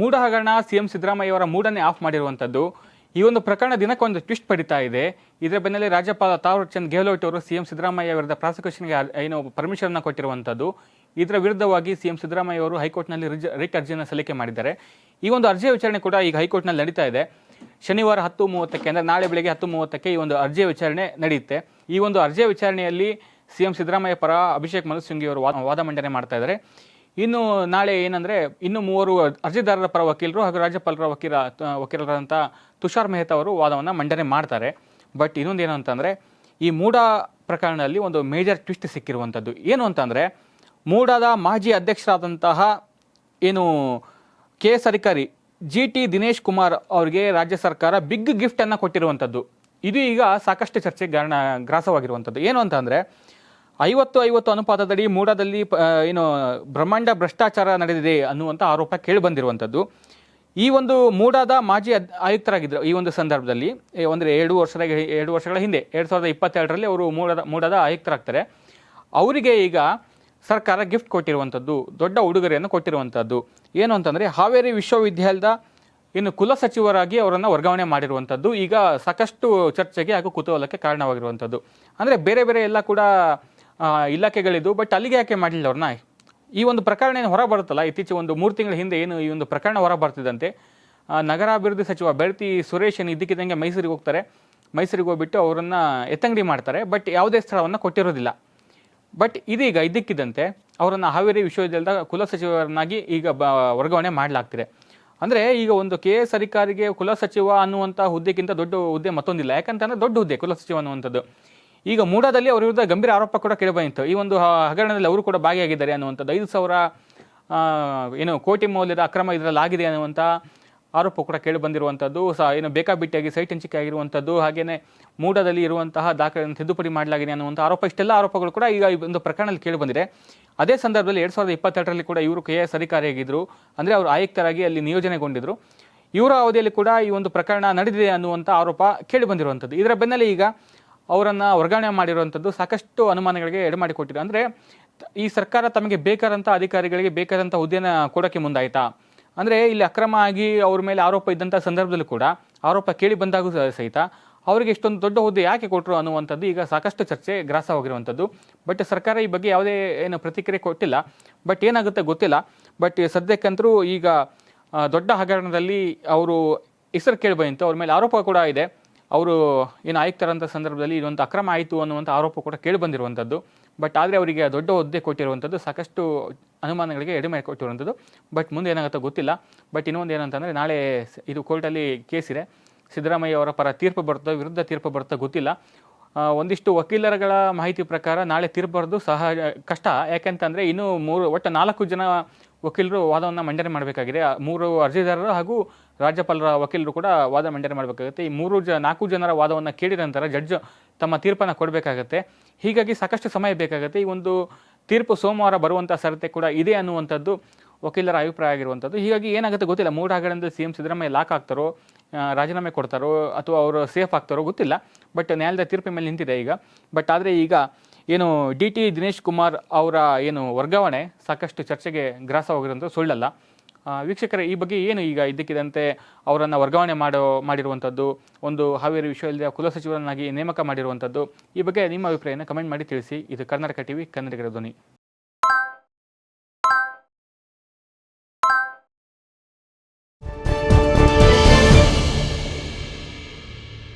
ಮೂಢ ಹಗರಣ ಸಿಎಂ ಸಿದ್ದರಾಮಯ್ಯ ಅವರ ಮೂಡನ್ನೇ ಆಫ್ ಮಾಡಿರುವಂಥದ್ದು. ಈ ಒಂದು ಪ್ರಕರಣ ದಿನಕ್ಕೊಂದು ಟ್ವಿಸ್ಟ್ ಪಡಿತಾ ಇದೆ. ಇದರ ಬೆನ್ನಲ್ಲೇ ರಾಜ್ಯಪಾಲ ತಾವರ್ ಚಂದ್ ಗೆಹ್ಲೋಟ್ ಅವರು ಸಿಎಂ ಸಿದ್ದರಾಮಯ್ಯ ವಿರುದ್ಧ ಪ್ರಾಸಿಕ್ಯೂಷನ್ಗೆ ಏನು ಪರ್ಮಿಷನ್ ಅನ್ನು ಕೊಟ್ಟಿರುವಂಥದ್ದು. ಇದರ ವಿರುದ್ಧವಾಗಿ ಸಿಎಂ ಸಿದ್ದರಾಮಯ್ಯ ಅವರು ಹೈಕೋರ್ಟ್ನಲ್ಲಿ ರಿಜ್ ರಿಟ್ ಅರ್ಜಿಯನ್ನು ಸಲ್ಲಿಕೆ ಮಾಡಿದ್ದಾರೆ. ಈ ಒಂದು ಅರ್ಜಿಯ ವಿಚಾರಣೆ ಕೂಡ ಈಗ ಹೈಕೋರ್ಟ್ನಲ್ಲಿ ನಡೀತಾ ಇದೆ. ಶನಿವಾರ ಹತ್ತು ಮೂವತ್ತಕ್ಕೆ ಅಂದರೆ ನಾಳೆ ಬೆಳಗ್ಗೆ ಹತ್ತು ಮೂವತ್ತಕ್ಕೆ ಈ ಒಂದು ಅರ್ಜಿಯ ವಿಚಾರಣೆ ನಡೆಯುತ್ತೆ. ಈ ಒಂದು ಅರ್ಜಿಯ ವಿಚಾರಣೆಯಲ್ಲಿ ಸಿಎಂ ಸಿದ್ದರಾಮಯ್ಯ ಪರ ಅಭಿಷೇಕ್ ಮನು ಸಿಂಘಿ ಅವರು ವಾದ ಮಂಡನೆ ಮಾಡ್ತಾ ಇದ್ದಾರೆ. ಇನ್ನು ನಾಳೆ ಏನಂದ್ರೆ ಇನ್ನು ಮೂವರು ಅರ್ಜಿದಾರರ ಪರ ವಕೀಲರು ಹಾಗೂ ರಾಜ್ಯಪಾಲರ ವಕೀಲ ವಕೀಲರಾದಂಥ ತುಷಾರ್ ಮೆಹ್ತಾ ಅವರು ವಾದವನ್ನು ಮಂಡನೆ ಮಾಡ್ತಾರೆ. ಬಟ್ ಇನ್ನೊಂದೇನು ಅಂತಂದರೆ, ಈ ಮೂಡ ಪ್ರಕರಣದಲ್ಲಿ ಒಂದು ಮೇಜರ್ ಟ್ವಿಸ್ಟ್ ಸಿಕ್ಕಿರುವಂಥದ್ದು ಏನು ಅಂತಂದರೆ, ಮೂಡಾದ ಮಾಜಿ ಅಧ್ಯಕ್ಷರಾದಂತಹ ಏನು ಕೆ ಎಸ್ ಅಧಿಕಾರಿ ಜಿ ಟಿ ದಿನೇಶ್ ಕುಮಾರ್ ಅವರಿಗೆ ರಾಜ್ಯ ಸರ್ಕಾರ ಬಿಗ್ ಗಿಫ್ಟ್ ಅನ್ನ ಕೊಟ್ಟಿರುವಂಥದ್ದು ಇದು ಈಗ ಸಾಕಷ್ಟು ಚರ್ಚೆಗೆ ಕಾರಣ ಗ್ರಾಸವಾಗಿರುವಂಥದ್ದು ಏನು ಅಂತಂದರೆ ಐವತ್ತು ಐವತ್ತು ಅನುಪಾತದಡಿ ಮೂಡದಲ್ಲಿ ಏನು, ಬ್ರಹ್ಮಾಂಡ ಭ್ರಷ್ಟಾಚಾರ ನಡೆದಿದೆ ಅನ್ನುವಂಥ ಆರೋಪ ಕೇಳಿ ಬಂದಿರುವಂಥದ್ದು. ಈ ಒಂದು ಮೂಡಾದ ಮಾಜಿ ಆಯುಕ್ತರಾಗಿದ್ದರು ಈ ಒಂದು ಸಂದರ್ಭದಲ್ಲಿ ಅಂದರೆ ಎರಡು ವರ್ಷದ, ಎರಡು ವರ್ಷಗಳ ಹಿಂದೆ, ಎರಡು ಸಾವಿರದ ಇಪ್ಪತ್ತೆರಡರಲ್ಲಿ ಅವರು ಮೂಡದ, ಮೂಡಾದ ಆಯುಕ್ತರಾಗ್ತಾರೆ. ಅವರಿಗೆ ಈಗ ಸರ್ಕಾರ ಗಿಫ್ಟ್ ಕೊಟ್ಟಿರುವಂಥದ್ದು, ದೊಡ್ಡ ಉಡುಗೊರೆಯನ್ನು ಕೊಟ್ಟಿರುವಂಥದ್ದು. ಏನು ಅಂತಂದರೆ, ಹಾವೇರಿ ವಿಶ್ವವಿದ್ಯಾಲಯದ ಇನ್ನು ಕುಲಸಚಿವರಾಗಿ ಅವರನ್ನು ವರ್ಗಾವಣೆ ಮಾಡಿರುವಂಥದ್ದು. ಈಗ ಸಾಕಷ್ಟು ಚರ್ಚೆಗೆ ಹಾಗೂ ಕುತೂಹಲಕ್ಕೆ ಕಾರಣವಾಗಿರುವಂಥದ್ದು. ಅಂದರೆ ಬೇರೆ ಬೇರೆ ಎಲ್ಲ ಕೂಡ ಇಲಾಖೆಗಳಿದ್ದು ಬಟ್ ಅಲ್ಲಿಗೆ ಯಾಕೆ ಮಾಡಲಿಲ್ಲ ಅವ್ರನ್ನ ಈ ಒಂದು ಪ್ರಕರಣ ಏನು ಹೊರ ಬರುತ್ತಲ್ಲ, ಇತ್ತೀಚೆಗೆ ಒಂದು ಮೂರು ತಿಂಗಳ ಹಿಂದೆ ಏನು ಈ ಒಂದು ಪ್ರಕರಣ ಹೊರ ಬರ್ತಿದ್ದಂತೆ ನಗರಾಭಿವೃದ್ಧಿ ಸಚಿವ ಬೆಳ್ತಿ ಸುರೇಶ್ ಏನು ಇದ್ದಕ್ಕಿದ್ದಂಗೆ ಮೈಸೂರಿಗೆ ಹೋಗ್ತಾರೆ. ಮೈಸೂರಿಗೆ ಹೋಗ್ಬಿಟ್ಟು ಅವರನ್ನು ಎತ್ತಂಗಡಿ ಮಾಡ್ತಾರೆ ಬಟ್ ಯಾವುದೇ ಸ್ಥಳವನ್ನು ಕೊಟ್ಟಿರೋದಿಲ್ಲ. ಬಟ್ ಇದೀಗ ಇದ್ದಕ್ಕಿದ್ದಂತೆ, ಅವರನ್ನು ಹಾವೇರಿ ವಿಶ್ವವಿದ್ಯಾಲಯದ ಕುಲಸಚಿವರನ್ನಾಗಿ ಈಗ ಬ, ವರ್ಗಾವಣೆ ಮಾಡಲಾಗ್ತಿದೆ. ಅಂದರೆ ಈಗ ಒಂದು ಕೆ ಎಸ್ ಅಧಿಕಾರಿಗೆ ಕುಲಸಚಿವ ಅನ್ನುವಂಥ ಹುದ್ದೆಗಿಂತ ದೊಡ್ಡ ಹುದ್ದೆ ಮತ್ತೊಂದಿಲ್ಲ. ಯಾಕಂತಂದರೆ ದೊಡ್ಡ ಹುದ್ದೆ ಕುಲಸಚಿವ ಅನ್ನುವಂಥದ್ದು. ಈಗ ಮೂಡಾದಲ್ಲಿ ಅವರ ವಿರುದ್ಧ ಗಂಭೀರ ಆರೋಪ ಕೂಡ ಕೇಳಿಬಂದಿತ್ತು ಈ ಒಂದು ಹಗರಣದಲ್ಲಿ ಅವರು ಕೂಡ ಭಾಗಿಯಾಗಿದ್ದಾರೆ ಅನ್ನುವಂಥದ್ದು. ಐದು ಸಾವಿರ ಏನು ಕೋಟಿ ಮೌಲ್ಯದ ಅಕ್ರಮ ಇದರಲ್ಲಿ ಆಗಿದೆ ಅನ್ನುವಂಥ ಆರೋಪ ಕೂಡ ಕೇಳಿ ಬಂದಿರುವಂಥದ್ದು. ಏನು ಬೇಕಾಬಿಟ್ಟಿಯಾಗಿ, ಸೈಟ್ ಹಂಚಿಕೆ ಆಗಿರುವಂಥದ್ದು ಹಾಗೆಯೇ ಮೂಡದಲ್ಲಿ ಇರುವಂತಹ ದಾಖಲೆಯನ್ನು ತಿದ್ದುಪಡಿ ಮಾಡಲಾಗಿದೆ ಅನ್ನುವಂಥ ಆರೋಪ. ಇಷ್ಟೆಲ್ಲ ಆರೋಪಗಳು ಕೂಡ ಈಗ ಈ ಒಂದು ಪ್ರಕರಣದಲ್ಲಿ ಕೇಳಿಬಂದಿದೆ ಅದೇ ಸಂದರ್ಭದಲ್ಲಿ ಎರಡು ಸಾವಿರದ ಇಪ್ಪತ್ತೆರಡರಲ್ಲಿ ಕೂಡ ಇವರು ಕೆ ಎಸ್ ಅಧಿಕಾರಿಯಾಗಿದ್ದರು ಅಂದರೆ ಅವರು ಆಯುಕ್ತರಾಗಿ ಅಲ್ಲಿ ನಿಯೋಜನೆಗೊಂಡಿದ್ದರು ಇವರ ಅವಧಿಯಲ್ಲಿ ಕೂಡ ಈ ಒಂದು ಪ್ರಕರಣ ನಡೆದಿದೆ ಅನ್ನುವಂಥ ಆರೋಪ ಕೇಳಿ ಬಂದಿರುವಂಥದ್ದು. ಇದರ ಬೆನ್ನಲ್ಲೇ ಈಗ ಅವರನ್ನು ವರ್ಗಾವಣೆ ಮಾಡಿರುವಂಥದ್ದು ಸಾಕಷ್ಟು ಅನುಮಾನಗಳಿಗೆ ಎಡೆಮಾಡಿಕೊಟ್ಟಿದೆ ಅಂದರೆ ಈ ಸರ್ಕಾರ ತಮಗೆ ಬೇಕಾದಂಥ ಅಧಿಕಾರಿಗಳಿಗೆ ಬೇಕಾದಂಥ ಹುದ್ದೆನ ಕೊಡೋಕ್ಕೆ ಮುಂದಾಯಿತಾ? ಅಂದರೆ ಇಲ್ಲಿ ಅಕ್ರಮ ಆಗಿ ಅವ್ರ ಮೇಲೆ ಆರೋಪ ಇದ್ದಂಥ ಸಂದರ್ಭದಲ್ಲೂ ಕೂಡ ಆರೋಪ ಕೇಳಿ ಬಂದಾಗೂ ಸಹಿತ ಅವರಿಗೆ ಇಷ್ಟೊಂದು ದೊಡ್ಡ ಹುದ್ದೆ ಯಾಕೆ ಕೊಟ್ಟರು ಅನ್ನುವಂಥದ್ದು ಈಗ ಸಾಕಷ್ಟು ಚರ್ಚೆ ಗ್ರಾಸವಾಗಿರುವಂಥದ್ದು. ಬಟ್ ಸರ್ಕಾರ ಈ ಬಗ್ಗೆ ಯಾವುದೇ ಏನು ಪ್ರತಿಕ್ರಿಯೆ ಕೊಟ್ಟಿಲ್ಲ. ಬಟ್ ಏನಾಗುತ್ತೆ ಗೊತ್ತಿಲ್ಲ. ಬಟ್ ಸದ್ಯಕ್ಕಂತರೂ ಈಗ ದೊಡ್ಡ ಹಗರಣದಲ್ಲಿ ಅವರು ಹೆಸರು ಕೇಳಿ ಅವ್ರ ಮೇಲೆ ಆರೋಪ ಕೂಡ ಇದೆ. ಅವರು ಏನು ಆಯುಕ್ತರಂಥ ಸಂದರ್ಭದಲ್ಲಿ ಇದೊಂದು ಅಕ್ರಮ ಆಯಿತು ಅನ್ನುವಂಥ ಆರೋಪ ಕೂಡ ಕೇಳಿ ಬಂದಿರುವಂಥದ್ದು. ಬಟ್ ಆದರೆ ಅವರಿಗೆ ದೊಡ್ಡ ಹುದ್ದೆ ಕೊಟ್ಟಿರುವಂಥದ್ದು, ಸಾಕಷ್ಟು ಅನುಮಾನಗಳಿಗೆ ಎಡೆ ಮಾಡಿ ಕೊಟ್ಟಿರುವಂಥದ್ದು. ಬಟ್ ಮುಂದೆ ಏನಾಗುತ್ತೋ ಗೊತ್ತಿಲ್ಲ. ಬಟ್ ಇನ್ನೊಂದು ಏನಂತಂದರೆ ನಾಳೆ ಇದು ಕೋರ್ಟಲ್ಲಿ ಕೇಸ್ ಇದೆ. ಸಿದ್ದರಾಮಯ್ಯ ಅವರ ಪರ ತೀರ್ಪು ಬರುತ್ತೋ, ವಿರುದ್ಧ ತೀರ್ಪು ಬರುತ್ತೋ ಗೊತ್ತಿಲ್ಲ. ಒಂದಿಷ್ಟು ವಕೀಲರುಗಳ ಮಾಹಿತಿ ಪ್ರಕಾರ ನಾಳೆ ತೀರ್ಬಾರ್ದು ಬರೋದು ಸಹ ಕಷ್ಟ. ಯಾಕೆಂತಂದರೆ ಇನ್ನೂ ಮೂರು, ಒಟ್ಟು ನಾಲ್ಕು ಜನ ವಕೀಲರು ವಾದವನ್ನು ಮಂಡನೆ ಮಾಡಬೇಕಾಗಿದೆ. ಮೂರು ಅರ್ಜಿದಾರರು ಹಾಗೂ ರಾಜ್ಯಪಾಲರ ವಕೀಲರು ಕೂಡ ವಾದ ಮಂಡನೆ ಮಾಡಬೇಕಾಗುತ್ತೆ. ಈ ಮೂರು ಜ, ನಾಲ್ಕು ಜನರ ವಾದವನ್ನು ಕೇಳಿದ ನಂತರ ಜಡ್ಜ್ ತಮ್ಮ ತೀರ್ಪನ್ನು ಕೊಡಬೇಕಾಗತ್ತೆ. ಹೀಗಾಗಿ ಸಾಕಷ್ಟು ಸಮಯ ಬೇಕಾಗುತ್ತೆ. ಈ ಒಂದು ತೀರ್ಪು ಸೋಮವಾರ ಬರುವಂಥ ಸಾಧ್ಯತೆ ಕೂಡ ಇದೆ ಅನ್ನುವಂಥದ್ದು ವಕೀಲರ ಅಭಿಪ್ರಾಯ ಆಗಿರುವಂಥದ್ದು. ಹೀಗಾಗಿ ಏನಾಗುತ್ತೆ ಗೊತ್ತಿಲ್ಲ. ಮೂರು ಹಗರಣದಲ್ಲಿ ಸಿ ಎಂ ಸಿದ್ದರಾಮಯ್ಯ ಲಾಕ್ ಆಗ್ತಾರೋ ರಾಜೀನಾಮೆ ಕೊಡ್ತಾರೋ ಅಥವಾ ಅವರು ಸೇಫ್ ಆಗ್ತಾರೋ ಗೊತ್ತಿಲ್ಲ ಬಟ್ ನ್ಯಾಯಾಲಯದ ತೀರ್ಪಿನ ಮೇಲೆ ನಿಂತಿದೆ ಈಗ. ಬಟ್ ಆದರೆ ಈಗ ಏನು ಡಿ ಟಿ ದಿನೇಶ್ ಕುಮಾರ್ ಅವರ ಏನು ವರ್ಗಾವಣೆ ಸಾಕಷ್ಟು ಚರ್ಚೆಗೆ ಗ್ರಾಸವಾಗಿರೋಂಥ ಸುಳ್ಳಲ್ಲ. ವೀಕ್ಷಕರೇ, ಈ ಬಗ್ಗೆ ಏನು ಈಗ ಇದ್ದಕ್ಕಿದ್ದಂತೆ ಅವರನ್ನು ವರ್ಗಾವಣೆ ಮಾಡೋ, ಮಾಡಿರುವಂಥದ್ದು, ಒಂದು ಹಾವೇರಿ ವಿಶ್ವವಿದ್ಯಾಲಯ ಕುಲಸಚಿವರನ್ನಾಗಿ ನೇಮಕ ಮಾಡಿರುವಂಥದ್ದು, ಈ ಬಗ್ಗೆ ನಿಮ್ಮ ಅಭಿಪ್ರಾಯನ ಕಮೆಂಟ್ ಮಾಡಿ ತಿಳಿಸಿ. ಇದು ಕರ್ನಾಟಕ ಟಿವಿ ಕನ್ನಡಿಗರ ಧ್ವನಿ.